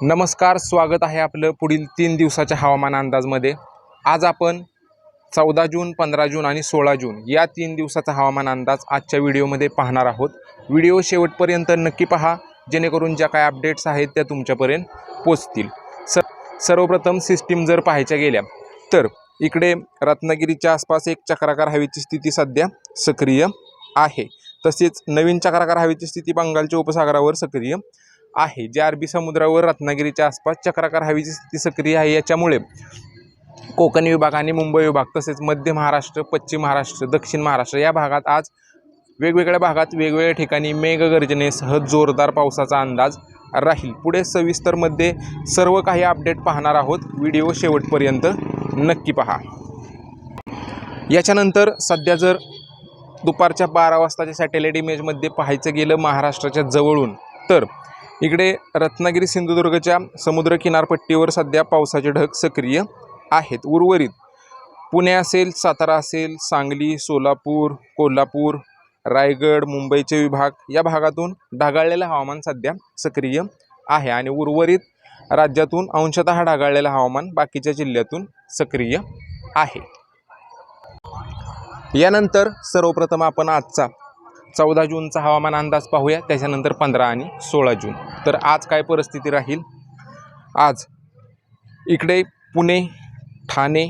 नमस्कार स्वागत आहे आपलं पुढील तीन दिवसाच्या हवामान अंदाजमध्ये. आज आपण चौदा जून पंधरा जून आणि सोळा जून या तीन दिवसाचा हवामान अंदाज आजच्या व्हिडिओमध्ये पाहणार आहोत. व्हिडिओ शेवटपर्यंत नक्की पहा जेणेकरून ज्या काय अपडेट्स आहेत त्या तुमच्यापर्यंत पोचतील स सर्वप्रथम सिस्टीम जर पाहायच्या गेल्या तर इकडे रत्नागिरीच्या आसपास एक चक्राकार हवेची स्थिती सध्या सक्रिय आहे. तसेच नवीन चक्राकार हवेची स्थिती बंगालच्या उपसागरावर सक्रिय. आहे. जे अरबी समुद्रावर रत्नागिरीच्या आसपास चक्राकार हवेची स्थिती सक्रिय आहे. याच्यामुळे कोकण विभाग आणि मुंबई विभाग तसेच मध्य महाराष्ट्र पश्चिम महाराष्ट्र दक्षिण महाराष्ट्र या भागात आज वेगवेगळ्या भागात वेगवेगळ्या ठिकाणी मेघगर्जनेसह जोरदार पावसाचा अंदाज राहील. पुढे सविस्तरमध्ये सर्व काही अपडेट पाहणार आहोत. व्हिडिओ शेवटपर्यंत नक्की पहा. याच्यानंतर सध्या जर दुपारच्या बारा वाजताच्या सॅटेलाईट इमेजमध्ये पाहायचं गेलं महाराष्ट्राच्या जवळून तर इकडे रत्नागिरी सिंधुदुर्गच्या समुद्र किनारपट्टीवर सध्या पावसाचे ढग सक्रिय आहेत. उर्वरित पुणे असेल सातारा असेल सांगली सोलापूर कोल्हापूर रायगड मुंबईचे विभाग या भागातून ढगाळलेलं हवामान सध्या सक्रिय आहे आणि उर्वरित राज्यातून अंशतः ढगाळलेलं हवामान बाकीच्या जिल्ह्यातून सक्रिय आहे. यानंतर सर्वप्रथम आपण आजचा चौदा जूनचा हवामान अंदाज पाहूया. त्याच्यानंतर पंधरा आणि सोळा जून. तर आज काय परिस्थिती राहील? आज इकडे पुणे ठाणे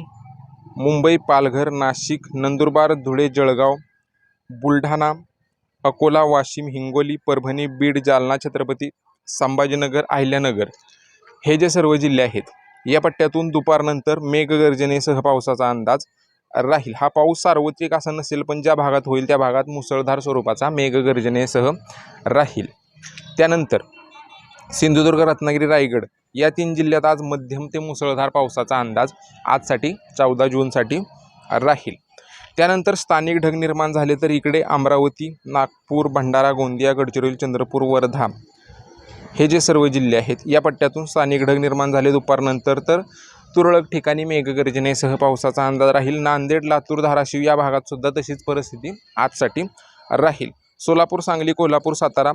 मुंबई पालघर नाशिक नंदुरबार धुळे जळगाव बुलढाणा अकोला वाशिम हिंगोली परभणी बीड जालना छत्रपती संभाजीनगर अहिल्यानगर हे जे सर्व जिल्हे आहेत या पट्ट्यातून दुपारनंतर मेघगर्जनेसह पावसाचा अंदाज राहील. हा पाऊस सार्वत्रिक असा नसेल पण ज्या भागात होईल त्या भागात मुसळधार स्वरूपाचा मेघगर्जनेसह राहील. त्यानंतर सिंधुदुर्ग रत्नागिरी रायगड या तीन जिल्ह्यात आज मध्यम ते मुसळधार पावसाचा अंदाज आजसाठी चौदा जूनसाठी राहील. त्यानंतर स्थानिक ढग निर्माण झाले तर इकडे अमरावती नागपूर भंडारा गोंदिया गडचिरोली चंद्रपूर वर्धा हे जे सर्व जिल्हे आहेत या पट्ट्यातून स्थानिक ढग निर्माण झाले. दुपारनंतर तर तुरळक ठिकाणी मेघगर्जनेसह पावसाचा अंदाज राहील. नांदेड लातूर धाराशिव या भागात सुद्धा तशीच परिस्थिती आजसाठी राहील. सोलापूर सांगली कोल्हापूर सातारा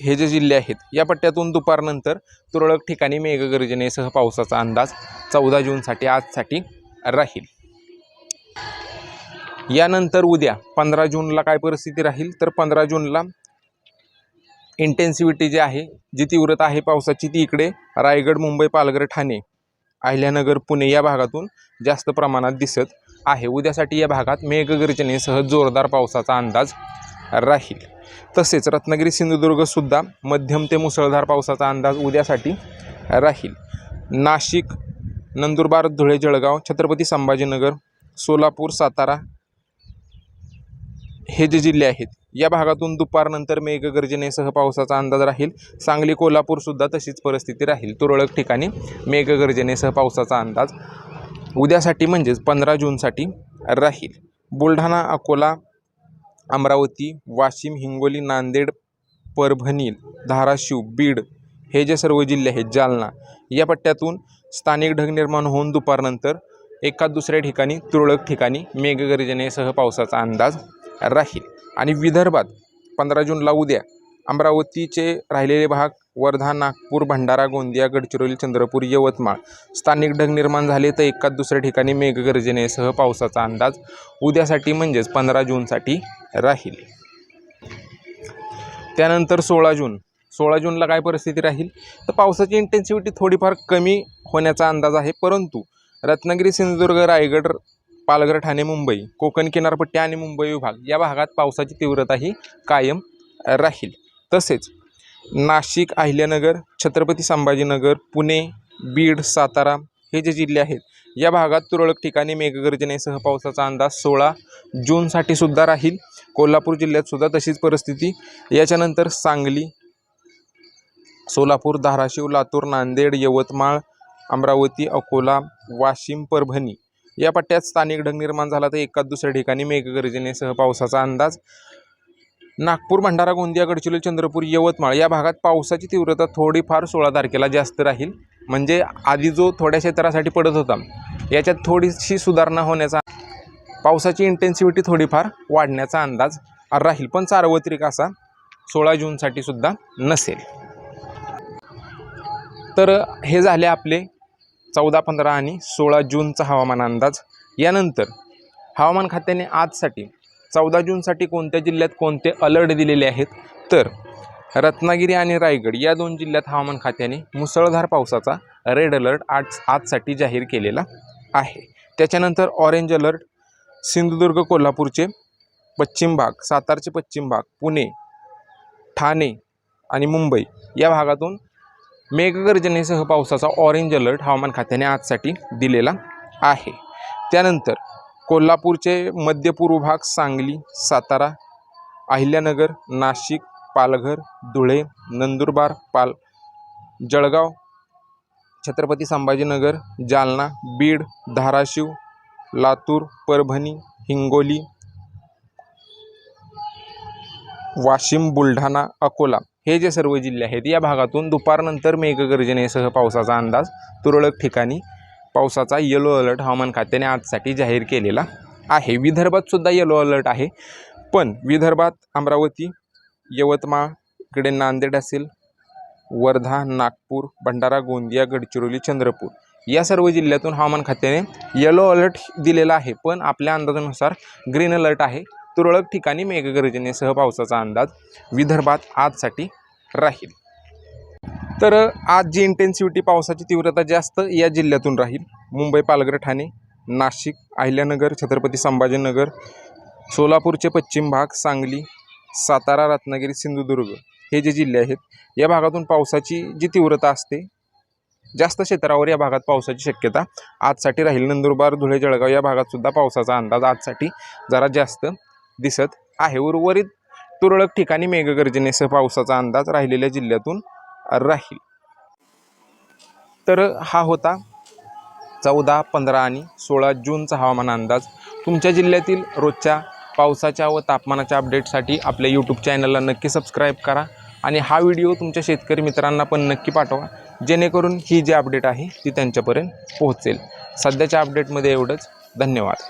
हे जे जिल्हे आहेत या पट्ट्यातून दुपारनंतर तुरळक ठिकाणी मेघगर्जनेसह पावसाचा अंदाज चौदा जूनसाठी आजसाठी राहील. यानंतर उद्या पंधरा जूनला काय परिस्थिती राहील? तर पंधरा जूनला इंटेन्सिव्हिटी जी आहे जी तीव्रता आहे पावसाची ती इकडे रायगड मुंबई पालघर ठाणे अहिल्यानगर पुणे या भागातून जास्त प्रमाणात दिसत आहे. उद्यासाठी या भागात मेघगर्जनेसह जोरदार पावसाचा अंदाज राहील. तसेच रत्नागिरी सिंधुदुर्गसुद्धा मध्यम ते मुसळधार पावसाचा अंदाज उद्यासाठी राहील. नाशिक नंदुरबार धुळे जळगाव छत्रपती संभाजीनगर सोलापूर सातारा हे जे जिल्हे आहेत या भागातून दुपारनंतर मेघगर्जनेसह पावसाचा अंदाज राहील. सांगली कोल्हापूरसुद्धा तशीच परिस्थिती राहील. तुरळक ठिकाणी मेघगर्जनेसह पावसाचा अंदाज उद्यासाठी म्हणजेच पंधरा जूनसाठी राहील. बुलढाणा अकोला अमरावती वाशिम हिंगोली नांदेड परभणी धाराशिव बीड हे जे सर्व जिल्हे आहेत जालना या पट्ट्यातून स्थानिक ढग निर्माण होऊन दुपारनंतर एका दुसऱ्या ठिकाणी तुरळक ठिकाणी मेघगर्जनेसह पावसाचा अंदाज राहील. आणि विदर्भात पंधरा जूनला उद्या अमरावतीचे राहिलेले भाग वर्धा नागपूर भंडारा गोंदिया गडचिरोली चंद्रपूर यवतमाळ स्थानिक ढग निर्माण झाले तर एकाच दुसऱ्या ठिकाणी मेघगर्जनेसह पावसाचा अंदाज उद्यासाठी म्हणजेच पंधरा जूनसाठी राहील. त्यानंतर सोळा जून. सोळा जूनला काय परिस्थिती राहील? तर पावसाची इंटेन्सिव्हिटी थोडीफार कमी होण्याचा अंदाज आहे परंतु रत्नागिरी सिंधुदुर्ग रायगड पालघर ठाणे मुंबई कोकण किनारपट्टी आणि मुंबई विभाग या भागात पावसाची तीव्रता ही कायम राहील. तसेच नाशिक अहिल्यानगर छत्रपती संभाजीनगर पुणे बीड सातारा हे जे जिल्हे आहेत या भागात तुरळक ठिकाणी मेघगर्जनेसह पावसाचा अंदाज सोळा जूनसाठी सुद्धा राहील. कोल्हापूर जिल्ह्यात सुद्धा तशीच परिस्थिती. याच्यानंतर सांगली सोलापूर धाराशिव लातूर नांदेड यवतमाळ अमरावती अकोला वाशिम परभणी या पट्ट्यात स्थानिक ढग निर्माण झाला तर एकाच दुसऱ्या ठिकाणी मेघगर्जनेसह पावसाचा अंदाज. नागपूर भंडारा गोंदिया गडचिरोली चंद्रपूर यवतमाळ या भागात पावसाची तीव्रता थोडीफार सोळा तारखेला जास्त राहील. म्हणजे आधी जो थोड्या क्षेत्रासाठी पडत होता याच्यात थोडीशी सुधारणा होण्याचा पावसाची इंटेन्सिव्हिटी थोडीफार वाढण्याचा अंदाज राहील. पण सार्वत्रिक असा सोळा जूनसाठी सुद्धा नसेल. तर हे झाले आपले चौदा पंधरा आणि सोळा जूनचा हवामान अंदाज. यानंतर हवामान खात्याने आजसाठी चौदा जूनसाठी कोणत्या जिल्ह्यात कोणते अलर्ट दिलेले आहेत? तर रत्नागिरी आणि रायगड या दोन जिल्ह्यात हवामान खात्याने मुसळधार पावसाचा रेड अलर्ट आज आजसाठी जाहीर केलेला आहे. त्याच्यानंतर ऑरेंज अलर्ट सिंधुदुर्ग कोल्हापूरचे पश्चिम भाग सातारचे पश्चिम भाग पुणे ठाणे आणि मुंबई या भागातून मेघगर्जनेसह पावसाचा ऑरेंज अलर्ट हवामान खात्याने आजसाठी दिलेला आहे. त्यानंतर कोल्हापूरचे मध्यपूर्व भाग सांगली सातारा अहिल्यानगर नाशिक पालघर धुळे नंदुरबार पाल जळगाव छत्रपती संभाजीनगर जालना बीड धाराशिव लातूर परभणी हिंगोली वाशिम बुलढाणा अकोला. हे जे सर्व जिल्हे आहेत या भागातून दुपारनंतर मेघगर्जनेसह पावसाचा अंदाज तुरळक ठिकाणी पावसाचा येलो अलर्ट हवामान खात्याने आजसाठी जाहीर केलेला आहे. विदर्भात सुद्धा येलो अलर्ट आहे. पण विदर्भात अमरावती यवतमाळ इकडे नांदेड असेल वर्धा नागपूर भंडारा गोंदिया गडचिरोली चंद्रपूर या सर्व जिल्ह्यातून हवामान खात्याने येलो अलर्ट दिलेला आहे. पण आपल्या अंदाजानुसार ग्रीन अलर्ट आहे. तुरळक ठिकाणी मेघगर्जनेसह पावसाचा अंदाज विदर्भात आजसाठी राहील. तर आज जी इंटेन्सिव्हिटी पावसाची तीव्रता जास्त या जिल्ह्यातून राहील. मुंबई पालघर ठाणे नाशिक अहिल्यानगर छत्रपती संभाजीनगर सोलापूरचे पश्चिम भाग सांगली सातारा रत्नागिरी सिंधुदुर्ग हे जे जिल्हे आहेत या भागातून पावसाची जी तीव्रता असते जास्त क्षेत्रावर या भागात पावसाची शक्यता आजसाठी राहील. नंदुरबार धुळे जळगाव या भागात सुद्धा पावसाचा अंदाज आजसाठी जरा जास्त. दिसत आहे. उर्वरित तुरळक ठिकाणी मेघगर्जनेसह पावसाचा अंदाज राहिलेल्या जिल्ह्यातून राहील. तर हा होता चौदा पंधरा आणि सोळा जूनचा हवामान अंदाज. तुमच्या जिल्ह्यातील रोजच्या पावसाच्या व तापमानाच्या अपडेटसाठी आपल्या यूट्यूब चॅनलला नक्की सबस्क्राईब करा आणि हा व्हिडिओ तुमच्या शेतकरी मित्रांना पण नक्की पाठवा. जेणेकरून ही जी अपडेट आहे ती त्यांच्यापर्यंत पोहोचेल. सध्याच्या अपडेटमध्ये एवढंच. धन्यवाद.